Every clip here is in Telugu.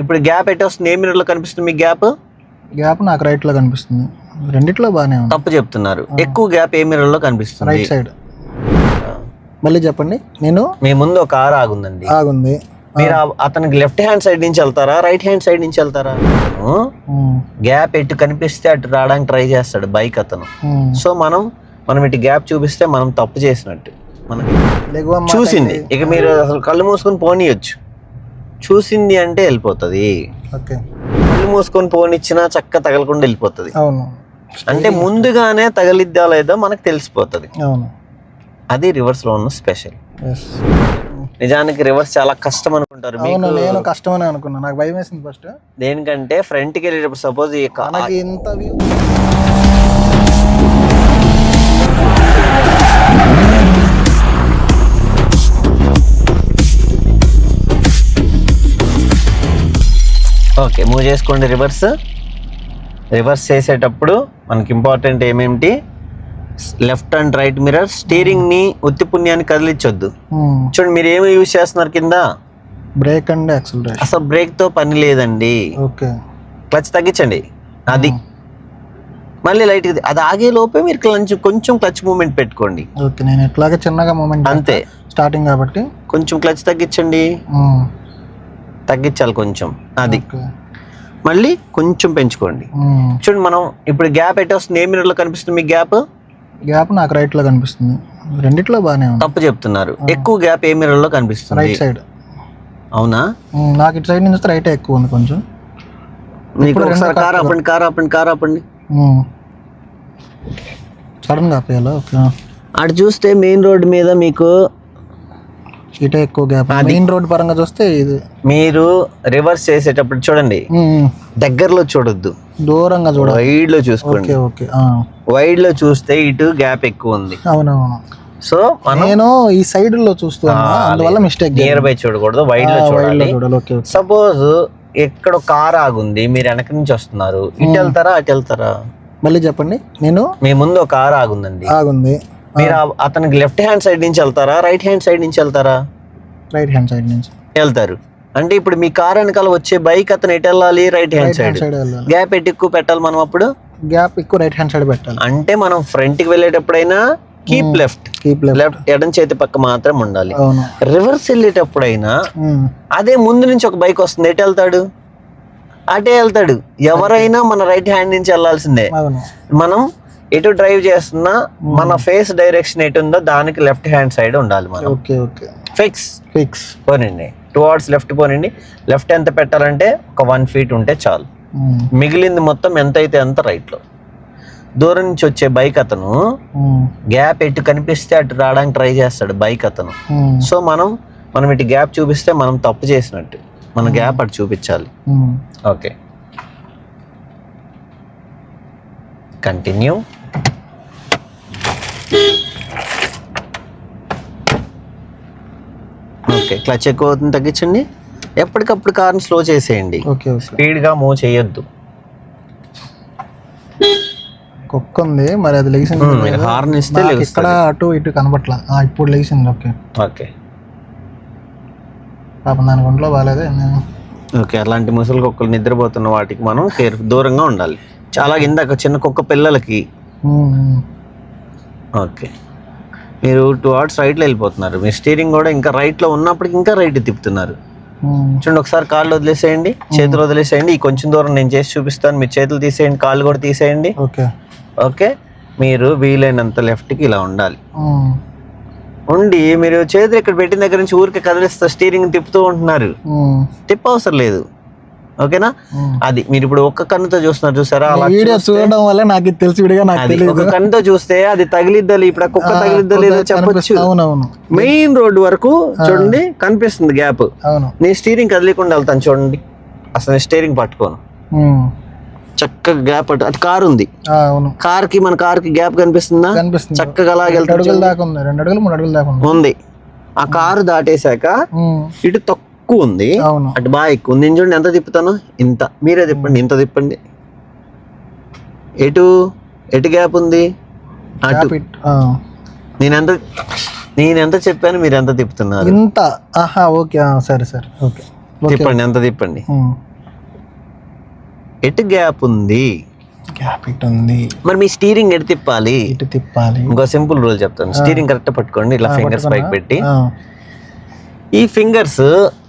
ఇప్పుడు గ్యాప్ ఎటు వస్తుంది? ఏ మిర్రర్లో కనిపిస్తుంది మీకు గ్యాప్? గ్యాప్ నాకు రైట్లో కనిపిస్తుంది. రెండిట్లో బాగానే ఉంది. తప్పు చెప్తున్నారు. ఎక్కువ గ్యాప్ ఏ మిర్రర్లో కనిపిస్తుంది? రైట్ సైడ్ మళ్ళీ చెప్పండి. నేను? మీ ముందు ఒక కార్ ఆగుందండి. ఆగుంది. మీరు అతనికి లెఫ్ట్ హ్యాండ్ సైడ్ నుంచి వెళ్తారా? రైట్ హ్యాండ్ సైడ్ నుంచి వెళ్తారా? గ్యాప్ ఎటు కనిపిస్తే అటు రావడానికి ట్రై చేస్తాడు బైక్ అతను. సో మనం మనం ఇటు గ్యాప్ చూపిస్తే మనం తప్పు చేసినట్టు. మనకి చూసింది. ఇక మీరు అసలు కళ్ళు మూసుకొని పోనీయొచ్చు. చూసింది అంటే వెళ్ళిపోతుంది. ఓకే. కళ్ళు మూసుకొని పోనిచ్చినా చక్క తగలకుండా వెళ్ళిపోతుంది. అవును. అంటే ముందుగానే తగిలిద్దా లేదో మనకు తెలిసిపోతుంది. అవును. అది రివర్స్లో ఉన్న స్పెషల్ నిజానికి రివర్స్ చాలా కష్టం అనుకుంటారు అవును నేను కష్టమని అనుకున్నా. నాకు భయం వేసింది ఫస్ట్ దేనికంటే ఫ్రంట్కి వెళ్ళేటప్పుడు సపోజ్ మనకి ఇంత వ్యూ ఓకే మూవ్ చేసుకోండి రివర్స్ రివర్స్ చేసేటప్పుడు మనకి ఇంపార్టెంట్ ఏమేమిటి? లెఫ్ట్ అండ్ రైట్ మిర్రర్ స్టీరింగ్ని ఉత్తి పుణ్యాన్ని కదిలించొద్దు. చూడండి మీరు ఏమి యూజ్ చేస్తున్నారు కింద? బ్రేక్ అండ్ యాక్సిలరేషన్ అసలు బ్రేక్తో పని లేదండి. ఓకే క్లచ్ తగ్గించండి. అది. మళ్ళీ లైట్ అది ఆగే లోపే మీరు క్లచ్ కొంచెం క్లచ్ మూమెంట్ పెట్టుకోండి. ఓకే నేను ఎట్లాగా చిన్నగా మూమెంట్ అంతే. స్టార్టింగ్ కాబట్టి. కొంచెం క్లచ్ తగ్గించండి. ఉమ్, తగ్గించాలి కొంచెం. అది. మళ్ళీ కొంచెం పెంచుకోండి. చూడండి మనం ఇప్పుడు గ్యాప్ ఎటు వస్తుంది? ఏ మిర్రర్లో కనిపిస్తుంది మీకు గ్యాప్? గ్యాప్ నాకు రైట్లో కనిపిస్తుంది. రెండిట్లో బాగానే ఉంది. తప్పు చెప్తున్నారు. ఎక్కువ గ్యాప్ ఏ మిర్రర్లో కనిపిస్తుంది? రైట్ సైడ్ అవునా? నాకు ఇటు సైడ్ నుంచి రైట్ ఎక్కువ ఉంది కొంచెం. మీకు ఒకసారి కార్ ఆపండి కార్ ఆపండి కార్ ఆపండి. సడన్గా ఆపేయాలా? ఓకే. అటు చూస్తే మెయిన్ రోడ్ మీద మీకు ఇటే ఎక్కువ గ్యాప్ మెయిన్ రోడ్ పరంగా చూస్తే ఇది. మీరు రివర్స్ చేసేటప్పుడు చూడండి. దగ్గరలో చూడొద్దు. దూరంగా చూడాలి. వైడ్లో చూసుకోండి. Okay okay. ఆ, వైడ్లో చూస్తే ఇటు గ్యాప్ ఎక్కువ ఉంది. అవునవును. సో నేను ఈ సైడ్లో చూస్తున్నా అందువల్ల మిస్టేక్ నియర్ బై చూడకూడదు వైడ్లో చూడాలి. చూడాలి ఓకే ఓకే. సపోజ్ ఎక్కడ కార్ ఆగుంది మీరు వెనక నుంచి వస్తున్నారు. ఇటు వెళ్తారా అటు వెళ్తారా? మళ్ళీ చెప్పండి. నేను మీ ముందు ఒక కార్ ఆగుందండి. ఆగుంది. మీరు అతనికి లెఫ్ట్ హ్యాండ్ సైడ్ నుంచి వెళ్తారా? రైట్ హ్యాండ్ సైడ్ నుంచి వెళ్తారా? రైట్ హ్యాండ్ సైడ్ నుంచి. వెళ్తారు. అంటే ఇప్పుడు మీ కార్ వెనకాల వచ్చే బైక్ అతను ఎటు వెళ్ళాలి? రైట్ హ్యాండ్ సైడ్ గ్యాప్ ఎటు ఎక్కువ పెట్టాలి మనం అప్పుడు? గ్యాప్ ఎక్కువ రైట్ హ్యాండ్ సైడ్ పెట్టాలి. అంటే మనం ఫ్రంట్కి వెళ్ళేటప్పుడైనా కీప్ లెఫ్ట్ కీప్ లెఫ్ట్ ఎడం చేతి పక్క మాత్రం ఉండాలి. రివర్స్ వెళ్ళేటప్పుడైనా ఉమ్, అదే ముందు నుంచి ఒక బైక్ వస్తుంది. ఎటు వెళ్తాడు? అటే వెళ్తాడు. ఎవరైనా మన రైట్ హ్యాండ్ నుంచి వెళ్ళాల్సిందే. మనం ఎటు డ్రైవ్ చేస్తున్నా మన ఫేస్ డైరెక్షన్ ఎటు ఉందో దానికి లెఫ్ట్ హ్యాండ్ సైడ్ ఉండాలి మనం. ఓకే ఓకే ఫిక్స్ ఫిక్స్ పోనండి. టువార్డ్స్ లెఫ్ట్ పోనండి. లెఫ్ట్ ఎంత పెట్టాలంటే ఒక వన్ ఫీట్ ఉంటే చాలు. మిగిలింది మొత్తం ఎంత అయితే అంత రైట్లో దూరం నుంచి వచ్చే బైక్ అతను గ్యాప్ ఎటు కనిపిస్తే అటు రావడానికి ట్రై చేస్తాడు బైక్ అతను. సో మనం మనం ఇటు గ్యాప్ చూపిస్తే మనం తప్పు చేసినట్టు. మన గ్యాప్ అటు చూపించాలి. ఓకే కంటిన్యూ ఓకే క్లచ్ ఎక్కువ అవుతుంది తగ్గించండి. ఎప్పటికప్పుడు కార్ని స్లో చేసేయండి. ఓకే స్పీడ్గా మూవ్ చేయొద్దు. కుక్క ఉంది మరి అది లెగిసింది మీరు హార్న్ ఇస్తే నాకు లెగుస్తుంది. ఇక్కడ అటు ఇటు కనపట్ల. ఆ, ఇప్పుడు లెగిసింది ఓకే. ఓకే. పాపం దాని ఒంట్లో బాగాలేదు నేను. ఓకే అలాంటి ముసలి కుక్కలు నిద్రపోతున్న వాటికి మనం కేర్ దూరంగా ఉండాలి. చాలా ఇందాక చిన్న కుక్క పిల్లలకి. Um, um. ఓకే. మీరు టూ అవర్స్ రైట్లో వెళ్ళిపోతున్నారు. మీ స్టీరింగ్ కూడా ఇంకా రైట్లో ఉన్నప్పటికి ఇంకా రైట్ తిప్పుతున్నారు. చూడండి ఒకసారి కాళ్ళు వదిలేసేయండి చేతులు వదిలేసేయండి. ఈ కొంచెం దూరం నేను చేసి చూపిస్తాను. మీరు చేతులు తీసేయండి కాళ్ళు కూడా తీసేయండి. ఓకే. ఓకే? మీరు వీలైనంత లెఫ్ట్కి ఇలా ఉండాలి. ఉండి మీరు చేతులు ఇక్కడ పెట్టిన దగ్గర నుంచి ఊరికి కదిలిస్తూ స్టీరింగ్ తిప్పుతూ ఉంటున్నారు. ఉమ్, తిప్ప అవసరం లేదు. ఓకేనా. అది మీరు ఇప్పుడు ఒక్క కన్నుతో చూస్తున్నారు చూసారా? అలా వీడియో చూడడం వల్ల నాకు తెలిసి విడిగా నాకు అది తెలియదు ఒక కన్నుతో చూస్తే అది తగిలిద్దాలి ఇప్పుడు కుక్క తగిలిద్దో లేదో చెప్పొచ్చు. అవునవును. మెయిన్ రోడ్ వరకు చూడండి కనిపిస్తుంది గ్యాప్. అవును. నేను స్టీరింగ్ కదిలికుండా వెళ్తాను చూడండి. అసలు నేను స్టీరింగ్ పట్టుకోను. చక్కగా గ్యాప్ అటు అటు కారు ఉంది. కార్కి మన కార్కి గ్యాప్ కనిపిస్తుందా? చక్కగా అలాగే రెండు అడుగుల దాకా ఉంది రెండు అడుగులు మూడు అడుగుల దాకా ఉంది. ఉంది. ఆ కారు దాటేశాక ఇటు తక్కువ ఉంది అవును. అటు బాగా ఎక్కువ ఉంది చూడండి ఎంత తిప్పుతాను? ఇంత. మీరే తిప్పండి ఇంత తిప్పండి. ఎటు? ఎటు గ్యాప్ ఉంది? అటు. నేను ఎంత నేను ఎంత చెప్పాను మీరు ఎంత తిప్పుతున్నారు? ఇంత. ఆహా ఓకే సరే సరే ఓకే. తిప్పండి ఎంత తిప్పండి? ఎటు గ్యాప్ ఉంది? గ్యాప్ ఇటు ఉంది. మరి మీ స్టీరింగ్ ఎటు తిప్పాలి? ఇటు తిప్పాలి? ఇంకో సింపుల్ రూల్ చెప్తాను. స్టీరింగ్ కరెక్ట్ పట్టుకోండి ఇలా ఫింగర్స్ పైకి పెట్టి. ఈ ఫింగర్స్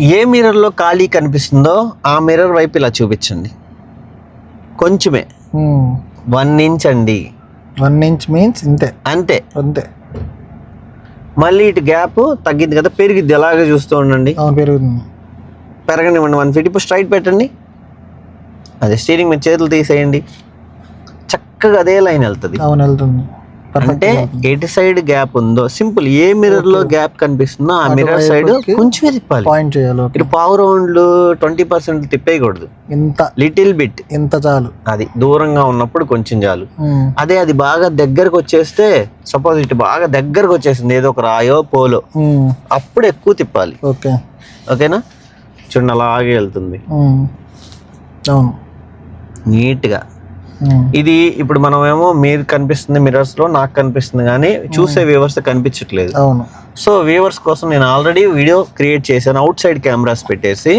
ఏ మిర్రర్లో ఖాళీ కనిపిస్తుందో ఆ మిర్రర్ వైపు ఇలా చూపించండి. కొంచెమే. వన్ ఇంచ్ అండి. వన్ ఇంచ్ మీన్స్ ఇంతే. అంతే. అంతే. మళ్ళీ ఇటు గ్యాప్ తగ్గింది కదా పెరిగిద్ది. అలాగే చూస్తూ ఉండండి. పెరుగుతుంది. పెరగనివ్వండి. వన్ ఫీట్ ఇప్పుడు స్ట్రైట్ పెట్టండి. అదే స్టీరింగ్ మీద చేతులు తీసేయండి. చక్కగా అదే లైన్ వెళ్తుంది. అవును వెళ్తుంది. అంటే ఎటు సైడ్ గ్యాప్ ఉందో సింపుల్ ఏ మిర్రర్లో గ్యాప్ కనిపిస్తుందో ఆ మిర్రర్ సైడ్ కొంచెమే తిప్పాలి. పాయింట్ చేయాలి. ఇటు పావు రౌండ్లు ట్వంటీ పర్సెంట్ తిప్పేయకూడదు. ఇంత లిటిల్ బిట్ ఇంత చాలు. అది దూరంగా ఉన్నప్పుడు కొంచెం చాలు. అదే అది బాగా దగ్గరకు వచ్చేస్తే సపోజ్ ఇటు బాగా దగ్గరకు వచ్చేసింది ఏదో ఒక రాయో పోలో. అప్పుడు ఎక్కువ తిప్పాలి. ఓకే. ఓకేనా? చూడండి అలాగే వెళ్తుంది. అవును. నీట్గా. ఇది ఇప్పుడు మనం ఏమో మీరు కనిపిస్తుంది మిర్రర్స్లో నాకు కనిపిస్తుంది కానీ చూసే వ్యూవర్స్ కనిపించట్లేదు. సో వ్యూవర్స్ కోసం నేను ఆల్రెడీ వీడియో క్రియేట్ చేశాను. అవుట్ సైడ్ కెమెరాస్ పెట్టేసి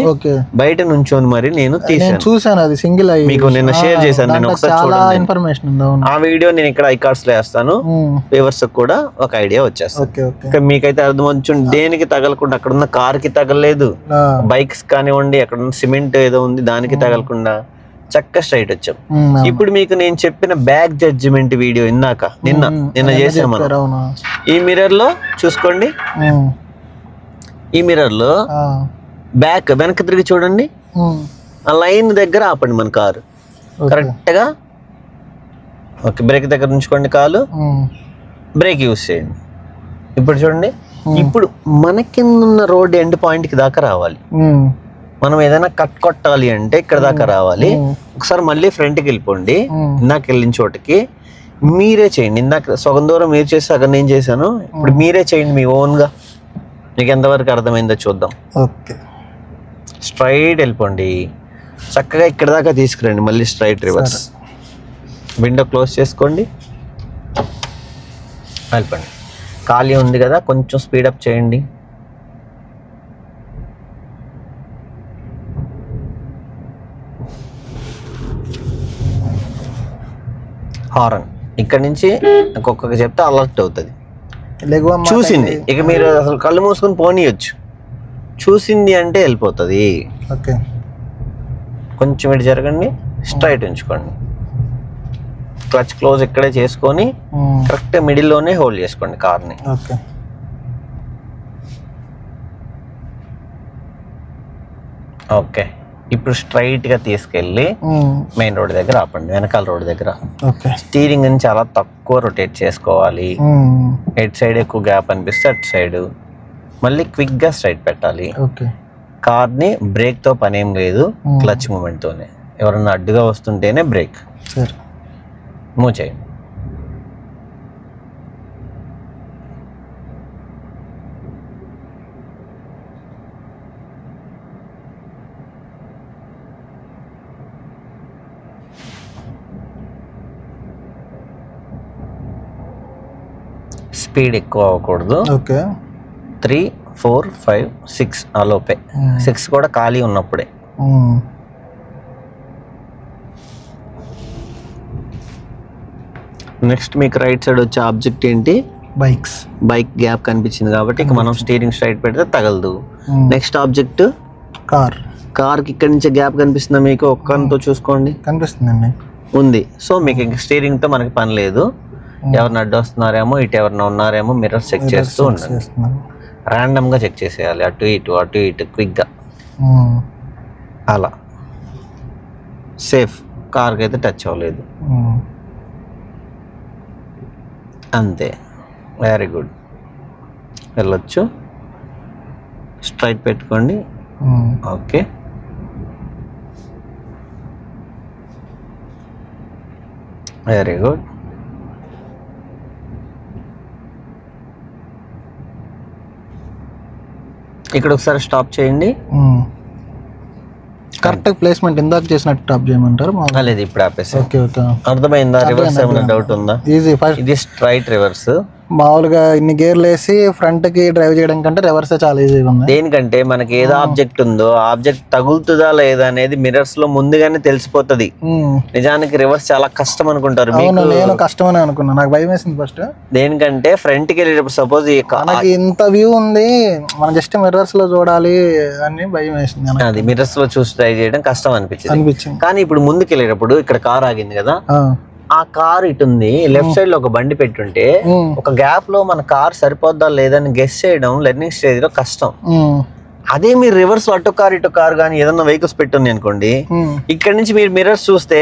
బయట నుంచొని మరి నేను తీసాను చూసాను అది సింగిల్ అయ్యి మీకు నిన్న షేర్ చేశాను నేను ఒకసారి చూడండి. ఇన్ఫర్మేషన్ ఆ వీడియో నేను ఇక్కడ ఐకార్డ్స్లో వేస్తాను. వ్యూవర్స్ కూడా ఒక ఐడియా ఇంకా మీకైతే అర్థమవుతుంది దేనికి తగలకుండా అక్కడ ఉన్న కార్కి తగలలేదు బైక్స్ కానివ్వండి అక్కడ ఉన్న సిమెంట్ ఏదో ఉంది దానికి తగలకుండా. చక్క స్ట్రైట్ వచ్చాం. ఇప్పుడు మీకు నేను చెప్పిన బ్యాక్ జడ్జిమెంట్ వీడియో ఇందాక నిన్న నిన్న చేసాం మనం ఈ మిర్రర్లో చూసుకోండి. ఈ మిర్రర్లో. బ్యాక్ వెనక్కి తిరిగి చూడండి. ఆ లైన్ దగ్గర ఆపండి మన కారు. కరెక్ట్గా ఓకే బ్రేక్ దగ్గర ఉంచుకోండి కాలు. బ్రేక్ యూస్ చేయండి ఇప్పుడు చూడండి ఇప్పుడు మన కింద ఉన్న రోడ్ ఎండ్ పాయింట్కి దాకా రావాలి. మనం ఏదైనా కట్ కొట్టాలి అంటే ఇక్కడ దాకా రావాలి. ఒకసారి మళ్ళీ ఫ్రంట్కి వెళ్ళిపోండి. ఇందాక వెళ్ళిన చోటకి మీరే చేయండి. ఇందాక సగం దూరం మీరు చేసి సగం నేను చేశాను. ఇప్పుడు మీరే చేయండి మీ ఓన్గా మీకు ఎంతవరకు అర్థమైందో చూద్దాం. ఓకే. స్ట్రైట్ వెళ్ళిపోండి. చక్కగా ఇక్కడ దాకా తీసుకురండి. మళ్ళీ స్ట్రైట్ రివర్స్ విండో క్లోజ్ చేసుకోండి. వెళ్ళిపోండి. ఖాళీ ఉంది కదా కొంచెం స్పీడప్ చేయండి. హారన్. ఇక్కడ నుంచి ఇంకొకరికి చెప్తే అలర్ట్ అవుతుంది. చూసింది. ఇక మీరు అసలు కళ్ళు మూసుకొని పోనీయొచ్చు. చూసింది అంటే వెళ్ళిపోతుంది. ఓకే. కొంచెం ఇటు జరగండి స్ట్రైట్ ఉంచుకోండి. క్లచ్ క్లోజ్ ఇక్కడే చేసుకొని. కరెక్ట్ మిడిల్లోనే హోల్డ్ చేసుకోండి కార్ని. ఓకే. ఓకే. ఇప్పుడు స్ట్రైట్గా తీసుకెళ్ళి ఉమ్. మెయిన్ రోడ్ దగ్గర ఆపండి వెనకాల రోడ్ దగ్గర. స్టీరింగ్ని చాలా తక్కువ రొటేట్ చేసుకోవాలి. ఎట్ సైడ్ ఎక్కువ గ్యాప్ అనిపిస్తే అటు సైడ్ మళ్ళీ క్విక్గా స్ట్రైట్ పెట్టాలి. ఓకే. కార్ని బ్రేక్తో పని ఏం లేదు. క్లచ్ మూమెంట్తోనే ఎవరన్నా అడ్డుగా వస్తుంటేనే బ్రేక్ సరే. మూవ్ చేయండి. స్పీడ్ ఎక్కువ అవ్వకూడదు. Okay. Three four five six ఆ లోపే ఉమ్. సిక్స్ కూడా ఖాళీ ఉన్నప్పుడే. నెక్స్ట్ మీకు రైట్ సైడ్ వచ్చే ఆబ్జెక్ట్ ఏంటి? బైక్స్. బైక్ గ్యాప్ కనిపించింది కాబట్టి ఇక మనం స్టీరింగ్ స్ట్రైట్ పెడితే తగలదు. Next object? కార్. కార్కి ఇక్కడి నుంచి గ్యాప్ కనిపిస్తుందా మీకు? ఒక్కరితో చూసుకోండి. కనిపిస్తుందండి. ఉంది. సో మీకు ఇంక స్టీరింగ్తో మనకి పని లేదు. ఎవరిని అడ్డు వస్తున్నారేమో ఇటు ఎవరిన ఉన్నారేమో మిర్రర్ చెక్ చేస్తూ ఉండండి. ర్యాండమ్గా చెక్ చేసేయాలి అటు ఇటు అటు ఇటు క్విక్గా. ఉమ్. అలా. సేఫ్ కార్కి అయితే టచ్ అవ్వలేదు. ఉమ్. అంతే. వెరీ గుడ్ వెళ్ళొచ్చు. స్ట్రైట్ పెట్టుకోండి. ఓకే వెరీ గుడ్ ఇక్కడ ఒకసారి స్టాప్ చేయండి. కరెక్ట్ ప్లేస్మెంట్ ఇందాక చేసినట్టు టాప్ చేయమంటారు? లేదు ఇప్పుడు ఆపేసి ఓకే ఓకే. అర్థమైందా? రివర్స్ ఏమైనా డౌట్ ఉందా? ఈజీ ఫస్ట్ ఇది స్ట్రైట్ రివర్స్ మామూలుగా ఇన్ని గేర్లు వేసి ఫ్రంట్కి డ్రైవ్ చేయడం కంటే రివర్స్ చాలా ఈజీగా ఉంది. దేనికంటే మనకి ఏదో ఆబ్జెక్ట్ ఉందో ఆబ్జెక్ట్ తగులుతుందా లేదా అనేది మిరర్స్లో ముందుగానే తెలిసిపోతది. ఉమ్. నిజానికి రివర్స్ చాలా కష్టం అనుకుంటారు నేను కష్టమని అనుకున్నా. నాకు భయం వేసింది ఫస్ట్ దేనికంటే ఫ్రంట్కి వెళ్ళేటప్పుడు సపోజ్ మనకి ఇంత వ్యూ ఉంది మనం జస్ట్ మిర్రర్స్లో చూడాలి అని భయం వేసింది. అది మిరర్స్లో చూసి ట్రై చేయడం కష్టం అనిపించింది. అనిపించింది. కానీ ఇప్పుడు ముందుకు వెళ్ళేటప్పుడు ఇక్కడ కార్ ఆగింది కదా. ఆ. కార్ ఇటు ఉంది లెఫ్ట్ సైడ్లో ఒక బండి పెట్టుంటే. ఒక గ్యాప్లో మన కార్ సరిపోద్దా లేదని గెస్ చేయడం లెర్నింగ్ స్టేజ్లో కష్టం. అదే మీరు రివర్స్ అటు కార్ ఇటు కార్ కానీ ఏదన్నా వెహికల్స్ పెట్టుంది అనుకోండి. ఇక్కడ నుంచి మీరు మిరర్స్ చూస్తే.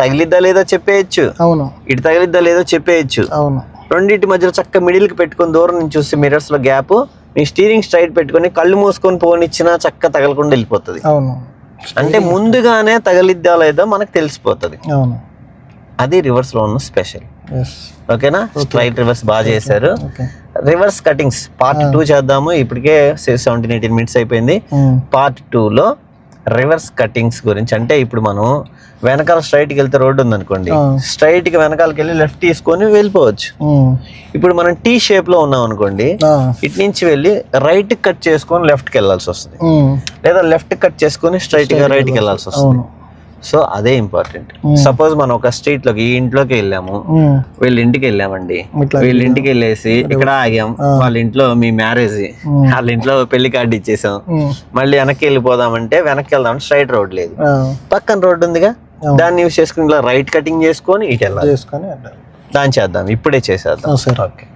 తగిలిద్దా లేదో చెప్పేయచ్చు అవును ఇటు తగిలిద్దా లేదో చెప్పేయచ్చు అవును రెండింటి మధ్యలో చక్క మిడిల్కి పెట్టుకొని దూరం నుంచి చూస్తే మిరర్స్లో గ్యాప్ మీ స్టీరింగ్ స్ట్రైట్ పెట్టుకొని కళ్ళు మూసుకొని పోనిచ్చినా చక్క తగలకుండా వెళ్ళిపోతుంది అవును అంటే ముందుగానే తగిలిద్దా లేదో మనకు తెలిసిపోతుంది అవును అది రివర్స్లో ఉన్న స్పెషల్ ఓకేనా స్ట్రైట్ రివర్స్ బాగా చేశారు. రివర్స్ కటింగ్స్ పార్ట్ టూ చేద్దాము. ఇప్పటికే సెవెంటీన్ ఎయిటీన్ మినిట్స్ అయిపోయింది. పార్ట్లో రివర్స్ కటింగ్స్ గురించి అంటే ఇప్పుడు మనం వెనకాల స్ట్రైట్కి వెళ్తే రోడ్డు ఉందనుకోండి. ఆ. స్ట్రైట్కి వెనకాలకి వెళ్ళి లెఫ్ట్ తీసుకొని వెళ్ళిపోవచ్చు. ఉమ్. ఇప్పుడు మనం టీ షేప్లో ఉన్నాం అనుకోండి. ఆ. ఇటు నుంచి వెళ్ళి రైట్ కట్ చేసుకొని లెఫ్ట్కి వెళ్ళాల్సి వస్తుంది. లేదా లెఫ్ట్ కట్ చేసుకొని స్ట్రైట్గా రైట్కి వెళ్ళాల్సి వస్తుంది. అవును. సో అదే ఇంపార్టెంట్. సపోజ్ మనం ఒక స్ట్రీట్లోకి ఈ ఇంట్లోకి వెళ్ళాము. వీళ్ళ ఇంటికి వెళ్ళామండి. వీళ్ళ ఇంటికి వెళ్ళేసి ఇక్కడ ఆగాం. వాళ్ళ ఇంట్లో మీ మ్యారేజ్. వాళ్ళ ఇంట్లో పెళ్ళి కార్డు ఇచ్చేసాం. మళ్ళీ వెనక్కి వెళ్ళిపోదామంటే వెనక్కి వెళ్దాం స్ట్రైట్ రోడ్ లేదు. పక్కన రోడ్ ఉందిగా. దాన్ని యూస్ చేసుకుని ఇలా రైట్ కటింగ్ చేసుకొని ఇటు వెళ్ళాలి. దాన్ని చేద్దాం. ఇప్పుడే చేసేద్దాం. ఓకే.